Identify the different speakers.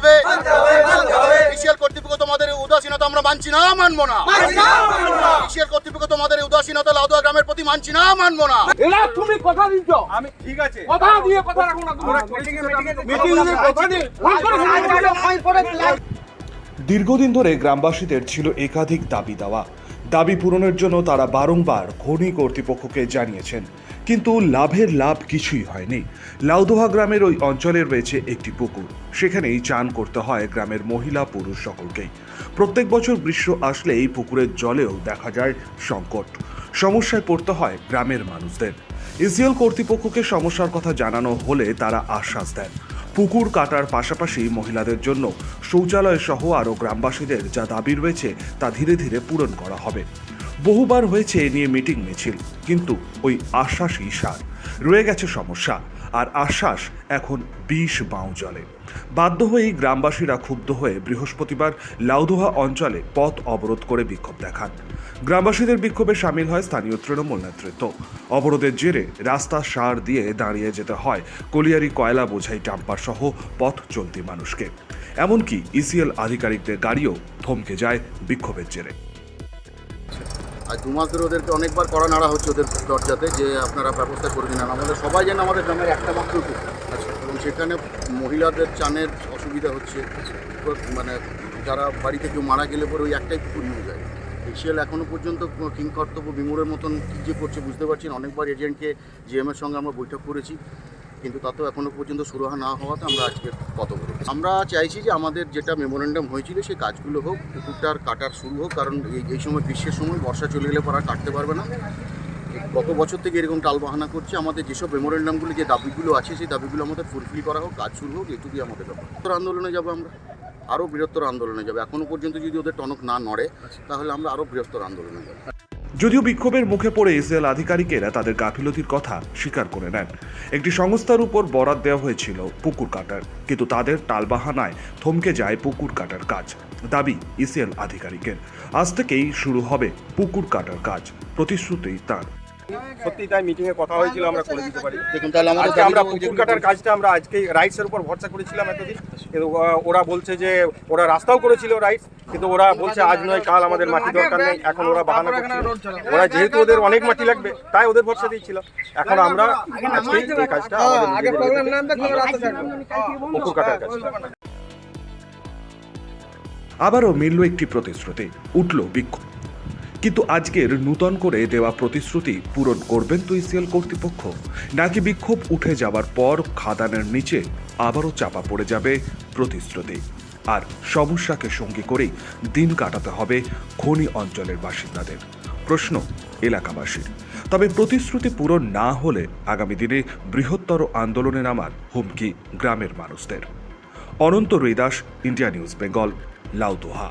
Speaker 1: হবে। বিসিএল কর্তৃপক্ষ তোমাদের উদাসীনতা আমরা মানছি না মানবো না। বিসিএল কর্তৃপক্ষ তোমাদের উদাসীনতা লাউদুয়া গ্রামের প্রতি মানছি না মানবো না।
Speaker 2: এরা তুমি কথা দিচ্ছ?
Speaker 3: আমি ঠিক আছে।
Speaker 2: কথা দিয়ে কথা রাখো না তোমরা মিটিং এ কথা দিয়ে
Speaker 4: দীর্ঘদিন ধরে গ্রামবাসীদের ছিল একাধিক দাবি দেওয়া। দাবি পূরণের জন্য তারা বারংবার খনি কর্তৃপক্ষকে জানিয়েছেন। কিন্তু লাভের লাভ কিছুই হয়নি। লাউদোহা গ্রামের ওই অঞ্চলে রয়েছে একটি পুকুর। সেখানেই চান করতে হয় গ্রামের মহিলা পুরুষ সকলকেই। প্রত্যেক বছর গ্রীষ্ম আসলে এই পুকুরের জলেও দেখা যায় সংকট। সমস্যায় পড়তে হয় গ্রামের মানুষদের। ইসিএল কর্তৃপক্ষকে সমস্যার কথা জানানো হলে তারা আশ্বাস দেন। পুকুর কাটার পাশাপাশি মহিলাদের জন্য শৌচালয় সহ আরও গ্রামবাসীদের যা দাবি রয়েছে তা ধীরে ধীরে পূরণ করা হবে। বহুবার হয়েছে এ নিয়ে মিটিং মিছিল, কিন্তু ওই আশ্বাসই সার। রয়ে গেছে সমস্যা, আর আশ্বাস এখন বিষ বাঁও জলে। বাধ্য হয়েই গ্রামবাসীরা ক্ষুব্ধ হয়ে বৃহস্পতিবার লাউদোহা অঞ্চলে পথ অবরোধ করে বিক্ষোভ দেখান। গ্রামবাসীদের বিক্ষোভে সামিল হয় স্থানীয় তৃণমূল নেতৃত্ব। অবরোধের জেরে রাস্তা সার দিয়ে দাঁড়িয়ে যেতে হয় কলিয়ারি, কয়লা, বোঝাই, ডাম্পার সহ পথ চলতি মানুষকে। এমনকি ইসিএল আধিকারিকদের গাড়িও থমকে যায় বিক্ষোভের জেরে।
Speaker 1: আর দু মাস ধরে ওদেরকে অনেকবার করা নাড়া হচ্ছে ওদের দরজাতে যে আপনারা ব্যবস্থা করে দিন। আমাদের সবাই যেন আমাদের গ্রামের একটা মাত্র এবং সেখানে মহিলাদের চানের অসুবিধা হচ্ছে। মানে যারা বাড়িতে কেউ মারা গেলে পরে ওই একটাই পুকুর ইউজ হয় এশিয়াল এখনও পর্যন্ত কিং কর্তব্য বিমুরের মতন কী যে করছে বুঝতে পারছেন অনেকবার এজেন্টকে জিএমের সঙ্গে আমরা বৈঠক করেছি। কিন্তু তাতেও এখনও পর্যন্ত সুরাহা না হওয়াতে আমরা আজকে কত করেছি আমরা চাইছি যে আমাদের যেটা মেমোরেন্ডাম হয়েছিল সেই কাজগুলো হোক পুকুরটার কাটার শুরু হোক কারণ এই এই সময় গ্রীষ্মের সময় বর্ষা চলে গেলে পর কাটতে পারবে না। গত বছর থেকে এরকম টালবাহানা করছে আমাদের যেসব মেমোরেন্ডামগুলো যে দাবিগুলো আছে সেই দাবিগুলো আমাদের ফুলফিল করা হোক কাজ শুরু হোক এটুকুই আমাদের ব্যাপার। আন্দোলনে যাব আমরা। আরও বৃহত্তর আন্দোলনে যাব। এখনও পর্যন্ত যদি ওদের টনক না নড়ে তাহলে আমরা আরও বৃহত্তর আন্দোলনে যাব।
Speaker 4: যদিও বিক্ষোভের মুখে পড়ে ইসরায়েল আধিকারিকেরা তাদের গাফিলতির কথা স্বীকার করে নেন। একটি সংস্থার উপর বরাদ দেওয়া হয়েছিল পুকুর কাটার, কিন্তু তাদের টালবাহানায় থমকে যায় পুকুর কাটার কাজ, দাবি ইসরায়েল আধিকারিকের। আজ থেকেই শুরু হবে পুকুর কাটার কাজ, প্রতিশ্রুতি তার।
Speaker 3: সত্যি তাই মিটিং এ কথা হয়েছিল আমরা করে দিতে পারি।
Speaker 1: দেখুন তাহলে আমাদের
Speaker 3: আমরা পুকুর কাটার কাজটা আমরা আজকে রাইটস এর উপর ভরসা করেছিলাম এতদিন। কিন্তু ওরা- বলছে যে ওরা রাস্তাও করেছিল রাইটস কিন্তু ওরা বলছে আজ নয় কাল আমাদের মাটি দরকার নেই এখন ওরা বাহানা করছে। ওরা যেহেতু ওদের অনেক মাটি লাগবে তাই ওদের ভরসা দিয়েছিল। এখন আমরা আজকে এই কাজটা আমাদের নিজেদের পুকুর কাটার কাজ।
Speaker 4: আবারও মিলল একটি প্রতিশ্রুতি উঠল বিক্ষোভ। কিন্তু আজকের নূতন করে দেওয়া প্রতিশ্রুতি পূরণ করবেন তো ইসিএল কর্তৃপক্ষ। নাকি বিক্ষোভ উঠে যাবার পর খাদানের নিচে আবারও চাপা পড়ে যাবে প্রতিশ্রুতি। আর সমস্যাকে সঙ্গী করেই দিন কাটাতে হবে খনি অঞ্চলের বাসিন্দাদের। প্রশ্ন, এলাকাবাসীর। তবে প্রতিশ্রুতি পূরণ না হলে আগামী দিনে বৃহত্তর আন্দোলনে নামার হুমকি গ্রামের মানুষদের। Ananta Raidas India News, Bengal, Laudoha.